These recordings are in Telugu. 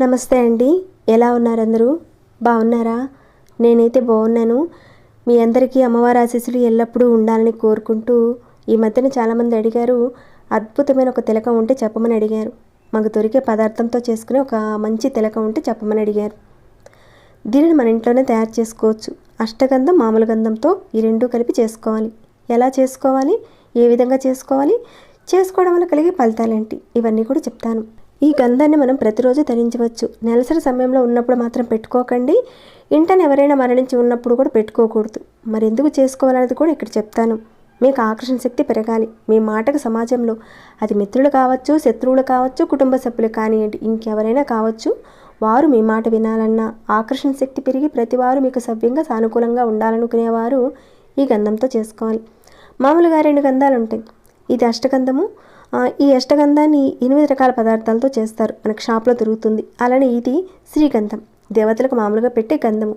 నమస్తే అండి. ఎలా ఉన్నారు అందరూ బాగున్నారా? నేనైతే బాగున్నాను. మీ అందరికీ అమ్మవారి ఆశీస్సులు ఎల్లప్పుడూ ఉండాలని కోరుకుంటూ ఈ మధ్యన చాలామంది అడిగారు. అద్భుతమైన ఒక తిలకం ఉంటే చెప్పమని అడిగారు. మాకు దొరికే పదార్థంతో చేసుకునే ఒక మంచి తిలకం ఉంటే చెప్పమని అడిగారు. దీనిని మన ఇంట్లోనే తయారు చేసుకోవచ్చు. అష్టగంధం మామూలు గంధంతో ఈ రెండు కలిపి చేసుకోవాలి. ఎలా చేసుకోవాలి? ఏ విధంగా చేసుకోవాలి? చేసుకోవడం వల్ల కలిగే ఫలితాలేంటి? ఇవన్నీ కూడా చెప్తాను. ఈ గంధాన్ని మనం ప్రతిరోజు ధరించవచ్చు. నెలసరి సమయంలో ఉన్నప్పుడు మాత్రం పెట్టుకోకండి. ఇంటని ఎవరైనా మరణించి ఉన్నప్పుడు కూడా పెట్టుకోకూడదు. మరి ఎందుకు చేసుకోవాలనేది కూడా ఇక్కడ చెప్తాను. మీకు ఆకర్షణ శక్తి పెరగాలి. మీ మాటకు సమాజంలో అది మిత్రులు కావచ్చు శత్రువులు కావచ్చు కుటుంబ సభ్యులు కానివ్వండి ఇంకెవరైనా కావచ్చు వారు మీ మాట వినాలన్నా ఆకర్షణ శక్తి పెరిగి ప్రతివారు మీకు సవ్యంగా సానుకూలంగా ఉండాలనుకునేవారు ఈ గంధంతో చేసుకోవాలి. మామూలుగా రెండు గంధాలు ఉంటాయి ఇది అష్టగంధము. ఈ అష్టగంధాన్ని ఎనిమిది రకాల పదార్థాలతో చేస్తారు. మనకు షాప్లో దొరుకుతుంది. అలానే ఇది శ్రీగంధం. దేవతలకు మామూలుగా పెట్టే గంధము.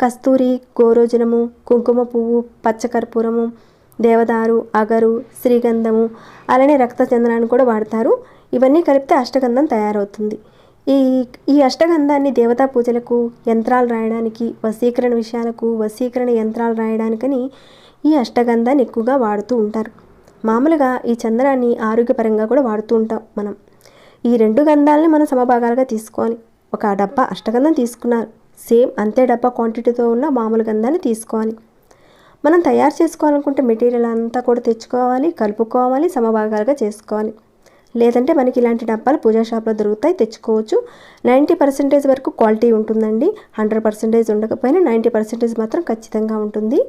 కస్తూరి గోరోజనము కుంకుమ పువ్వు పచ్చకర్పూరము దేవదారు అగరు శ్రీగంధము అలానే రక్త చందనాన్ని కూడా వాడతారు. ఇవన్నీ కలిపితే అష్టగంధం తయారవుతుంది. ఈ ఈ అష్టగంధాన్ని దేవతా పూజలకు యంత్రాలు రాయడానికి వశీకరణ విషయాలకు వశీకరణ యంత్రాలు రాయడానికని ఈ అష్టగంధాన్ని ఎక్కువగా వాడుతూ ఉంటారు. మామూలుగా ఈ చందనాన్ని ఆరోగ్యపరంగా కూడా వాడుతూ ఉంటాం మనం. ఈ రెండు గంధాలని మనం సమభాగాలుగా తీసుకోవాలి. ఒక డబ్బా అష్టగంధం తీసుకున్నారు. సేమ్ అంతే డబ్బా క్వాంటిటీతో ఉన్న మామూలు గంధాన్ని తీసుకోవాలి. మనం తయారు చేసుకోవాలనుకుంటే మెటీరియల్ అంతా కూడా తెచ్చుకోవాలి కలుపుకోవాలి సమభాగాలుగా చేసుకోవాలి. లేదంటే మనకి ఇలాంటి డబ్బాలు పూజా షాప్లో దొరుకుతాయి తెచ్చుకోవచ్చు. నైంటీ పర్సెంటేజ్ వరకు క్వాలిటీ ఉంటుందండి. హండ్రెడ్ పర్సెంటేజ్ ఉండకపోయినా నైంటీ పర్సెంటేజ్ మాత్రం ఖచ్చితంగా ఉంటుంది.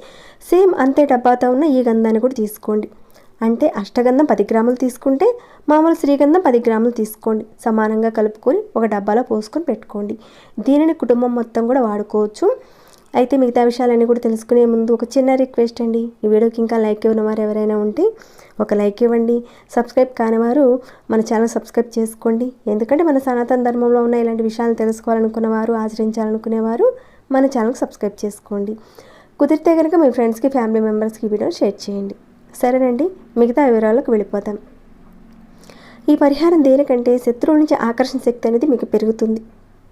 సేమ్ అంతే డబ్బాతో ఉన్న ఈ గంధాన్ని కూడా తీసుకోండి. అంటే అష్టగంధం పది గ్రాములు తీసుకుంటే మామూలు శ్రీగంధం పది గ్రాములు తీసుకోండి. సమానంగా కలుపుకొని ఒక డబ్బాలో పోసుకొని పెట్టుకోండి. దీనిని కుటుంబం మొత్తం కూడా వాడుకోవచ్చు. అయితే మిగతా విషయాలన్నీ కూడా తెలుసుకునే ముందు ఒక చిన్న రిక్వెస్ట్ అండి. ఈ వీడియోకి ఇంకా లైక్ ఇవ్వని వారు ఎవరైనా ఉంటే ఒక లైక్ ఇవ్వండి. సబ్స్క్రైబ్ కానివారు మన ఛానల్ సబ్స్క్రైబ్ చేసుకోండి. ఎందుకంటే మన సనాతన ధర్మంలో ఉన్న ఇలాంటి విషయాలు తెలుసుకోవాలనుకునేవారు ఆచరించాలనుకునేవారు మన ఛానల్కి సబ్స్క్రైబ్ చేసుకోండి. కుదిరితే కనుక మీ ఫ్రెండ్స్కి ఫ్యామిలీ మెంబర్స్కి ఈ షేర్ చేయండి. సరేనండి మిగతా వివరాలకు వెళ్ళిపోతాం. ఈ పరిహారం దేనికంటే శత్రువు నుంచి ఆకర్షణ శక్తి అనేది మీకు పెరుగుతుంది.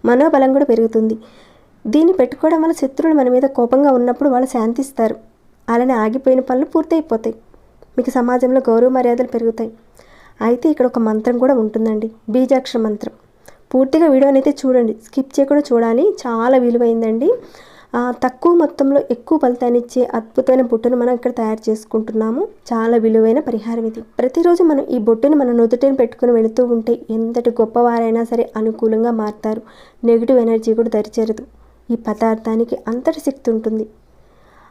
మనోబలం కూడా పెరుగుతుంది. దీన్ని పెట్టుకోవడం వల్ల శత్రువులు మన మీద కోపంగా ఉన్నప్పుడు వాళ్ళు శాంతిస్తారు. అలానే ఆగిపోయిన పనులు పూర్తయిపోతాయి. మీకు సమాజంలో గౌరవ మర్యాదలు పెరుగుతాయి. అయితే ఇక్కడ ఒక మంత్రం కూడా ఉంటుందండి. బీజాక్షర మంత్రం. పూర్తిగా వీడియోని అయితే చూడండి. స్కిప్ చేయకుండా చూడాలి. చాలా విలువైందండి. తక్కువ మొత్తంలో ఎక్కువ ఫలితాన్ని ఇచ్చే అద్భుతమైన బొట్టును మనం ఇక్కడ తయారు చేసుకుంటున్నాము. చాలా విలువైన పరిహారం ఇది. ప్రతిరోజు మనం ఈ బొట్టును మన నుదుటిని పెట్టుకుని వెళుతూ ఉంటే ఎంతటి గొప్పవారైనా సరే అనుకూలంగా మారుతారు. నెగిటివ్ ఎనర్జీ కూడా దరిచేరదు. ఈ పదార్థానికి అంతటి శక్తి ఉంటుంది.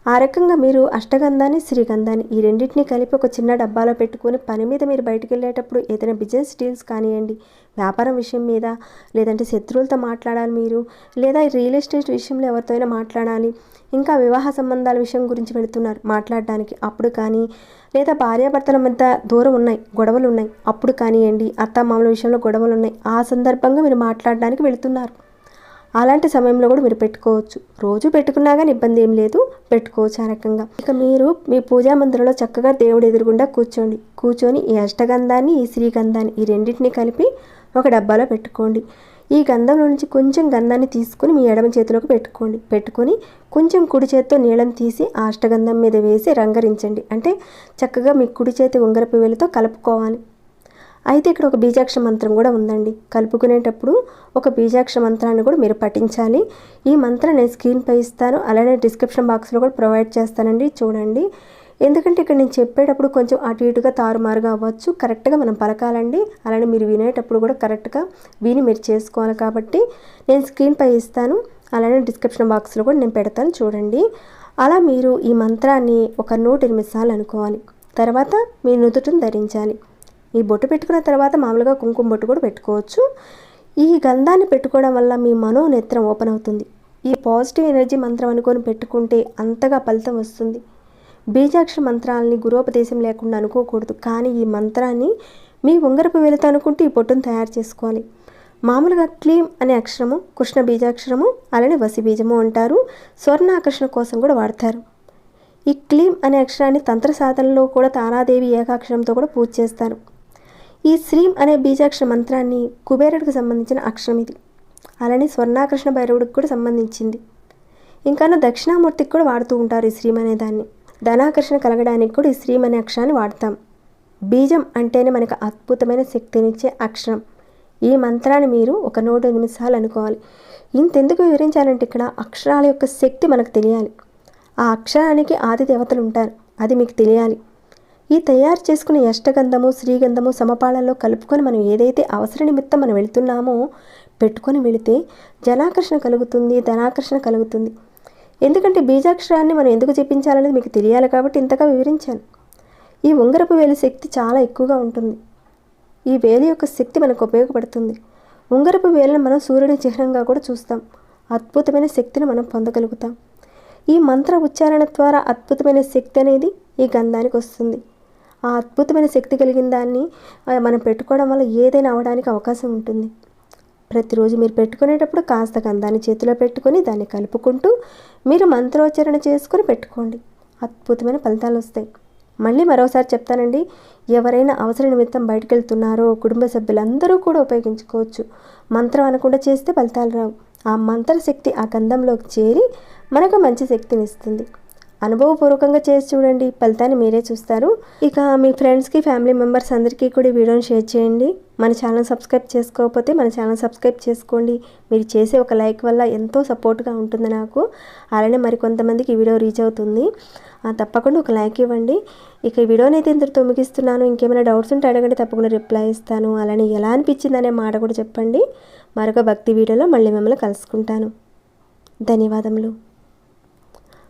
ఆ రకంగా మీరు అష్టగంధాన్ని శ్రీగంధాన్ని ఈ రెండింటిని కలిపి ఒక చిన్న డబ్బాలో పెట్టుకుని పని మీద మీరు బయటకు వెళ్ళేటప్పుడు ఏదైనా బిజినెస్ డీల్స్ కానివ్వండి వ్యాపారం విషయం మీద లేదంటే శత్రువులతో మాట్లాడాలి మీరు లేదా రియల్ ఎస్టేట్ విషయంలో ఎవరితో అయినా మాట్లాడాలి ఇంకా వివాహ సంబంధాల విషయం గురించి వెళుతున్నారు మాట్లాడడానికి అప్పుడు కానీ లేదా భార్యాభర్తల మధ్య దూరం ఉన్నాయి గొడవలు ఉన్నాయి అప్పుడు కానివ్వండి అత్తమామల విషయంలో గొడవలు ఉన్నాయి ఆ సందర్భంగా మీరు మాట్లాడడానికి వెళుతున్నారు. అలాంటి సమయంలో కూడా మీరు పెట్టుకోవచ్చు. రోజు పెట్టుకున్నా కానీ ఇబ్బంది ఏం లేదు. పెట్టుకోవచ్చు ఆ రకంగా. ఇక మీరు మీ పూజా మందిరంలో చక్కగా దేవుడు ఎదురుగుండా కూర్చోండి. కూర్చొని ఈ అష్టగంధాన్ని ఈ శ్రీగంధాన్ని ఈ రెండింటిని కలిపి ఒక డబ్బాలో పెట్టుకోండి. ఈ గంధంలో నుంచి కొంచెం గంధాన్ని తీసుకుని మీ ఎడమ చేతిలోకి పెట్టుకోండి. పెట్టుకొని కొంచెం కుడి చేతితో నీళ్ళని తీసి ఆ అష్టగంధం మీద వేసి రంగరించండి. అంటే చక్కగా మీ కుడి చేతి ఉంగరపు వేలితో కలుపుకోవాలి. అయితే ఇక్కడ ఒక బీజాక్ష మంత్రం కూడా ఉందండి. కలుపుకునేటప్పుడు ఒక బీజాక్ష మంత్రాన్ని కూడా మీరు పఠించాలి. ఈ మంత్రం నేను స్క్రీన్పై ఇస్తాను. అలానే డిస్క్రిప్షన్ బాక్స్లో కూడా ప్రొవైడ్ చేస్తానండి. చూడండి. ఎందుకంటే ఇక్కడ నేను చెప్పేటప్పుడు కొంచెం అటు ఇటుగా తారుమారుగా అవ్వచ్చు. కరెక్ట్గా మనం పలకాలండి. అలానే మీరు వినేటప్పుడు కూడా కరెక్ట్గా విని మీరు చేసుకోవాలి కాబట్టి నేను స్క్రీన్పై ఇస్తాను. అలానే డిస్క్రిప్షన్ బాక్స్లో కూడా నేను పెడతాను. చూడండి. అలా మీరు ఈ మంత్రాన్ని ఒక నూట ఎనిమిది సార్లు అనుకోవాలి. తర్వాత మీ నుదుటిని ధరించాలి. ఈ బొట్టు పెట్టుకున్న తర్వాత మామూలుగా కుంకుమ బొట్టు కూడా పెట్టుకోవచ్చు. ఈ గంధాన్ని పెట్టుకోవడం వల్ల మీ మనోనేత్రం ఓపెన్ అవుతుంది. ఈ పాజిటివ్ ఎనర్జీ మంత్రం అనుకొని పెట్టుకుంటే అంతగా ఫలితం వస్తుంది. బీజాక్షర మంత్రాలని గురోపదేశం లేకుండా అనుకోకూడదు. కానీ ఈ మంత్రాన్ని మీ ఉంగరపు వెలుత అనుకుంటే ఈ పొట్టును తయారు చేసుకోవాలి. మామూలుగా క్లీమ్ అనే అక్షరము కృష్ణ బీజాక్షరము అలానే వసి బీజము అంటారు. స్వర్ణ ఆకర్షణ కోసం కూడా వాడతారు. ఈ క్లీమ్ అనే అక్షరాన్ని తంత్ర సాధనలో కూడా తారాదేవి ఏకాక్షరంతో కూడా పూజ చేస్తారు. ఈ శ్రీం అనే బీజాక్షర మంత్రాన్ని కుబేరుడికి సంబంధించిన అక్షరం ఇది. అలానే స్వర్ణాకృష్ణ భైరవుడికి కూడా సంబంధించింది. ఇంకా దక్షిణామూర్తికి కూడా వాడుతూ ఉంటారు ఈ శ్రీం అనే దాన్ని. ధనాకర్షణ కలగడానికి కూడా ఈ శ్రీం అనే అక్షరాన్ని వాడతాం. బీజం అంటేనే మనకు అద్భుతమైన శక్తినిచ్చే అక్షరం. ఈ మంత్రాన్ని మీరు ఒక నూట నిమిషాలు అనుకోవాలి. ఇంతెందుకు వివరించాలంటే ఇక్కడ అక్షరాల యొక్క శక్తి మనకు తెలియాలి. ఆ అక్షరానికి ఆది దేవతలు ఉంటారు. అది మీకు తెలియాలి. ఈ తయారు చేసుకున్న యష్టగంధము శ్రీగంధము సమపాళల్లో కలుపుకొని మనం ఏదైతే అవసర నిమిత్తం మనం వెళుతున్నామో పెట్టుకొని వెళితే జనాకర్షణ కలుగుతుంది ధనాకర్షణ కలుగుతుంది. ఎందుకంటే బీజాక్షరాన్ని మనం ఎందుకు చెప్పించాలనేది మీకు తెలియాలి కాబట్టి ఇంతగా వివరించాను. ఈ ఉంగరపు వేలు శక్తి చాలా ఎక్కువగా ఉంటుంది. ఈ వేలు యొక్క శక్తి మనకు ఉపయోగపడుతుంది. ఉంగరపు వేలను మనం సూర్యుని చిహ్నంగా కూడా చూస్తాం. అద్భుతమైన శక్తిని మనం పొందగలుగుతాం. ఈ మంత్ర ఉచ్చారణ ద్వారా అద్భుతమైన శక్తి అనేది ఈ గంధానికి వస్తుంది. ఆ అద్భుతమైన శక్తి కలిగిన దాన్ని మనం పెట్టుకోవడం వల్ల ఏదైనా అవడానికి అవకాశం ఉంటుంది. ప్రతిరోజు మీరు పెట్టుకునేటప్పుడు కాస్త గంధాన్ని చేతిలో పెట్టుకొని దాన్ని కలుపుకుంటూ మీరు మంత్రోచ్చారణ చేసుకుని పెట్టుకోండి. అద్భుతమైన ఫలితాలు వస్తాయి. మళ్ళీ మరోసారి చెప్తానండి ఎవరైనా అవసర నిమిత్తం బయటకు వెళ్తున్నారో కుటుంబ సభ్యులందరూ కూడా ఉపయోగించుకోవచ్చు. మంత్రం అనకుండా చేస్తే ఫలితాలు రావు. ఆ మంత్ర శక్తి ఆ గంధంలోకి చేరి మనకు మంచి శక్తిని ఇస్తుంది. అనుభవపూర్వకంగా చేసి చూడండి. ఫలితాన్ని మీరే చూస్తారు. ఇక మీ ఫ్రెండ్స్కి ఫ్యామిలీ మెంబర్స్ అందరికీ కూడా వీడియోని షేర్ చేయండి. మన ఛానల్ సబ్స్క్రైబ్ చేసుకోకపోతే మన ఛానల్ సబ్స్క్రైబ్ చేసుకోండి. మీరు చేసే ఒక లైక్ వల్ల ఎంతో సపోర్ట్గా ఉంటుంది నాకు. అలానే మరి కొంతమందికి ఈ వీడియో రీచ్ అవుతుంది. ఆ, తప్పకుండా ఒక లైక్ ఇవ్వండి. ఇక ఈ వీడియోని అయితే ఇంతటితో ముగిస్తున్నాను. ఇంకేమైనా డౌట్స్ ఉంటే అడగండి. తప్పకుండా రిప్లై ఇస్తాను. అలానే ఎలా అనిపించింది అనే మాట కూడా చెప్పండి. మరొక భక్తి వీడియోలో మళ్ళీ మిమ్మల్ని కలుసుకుంటాను. ధన్యవాదములు.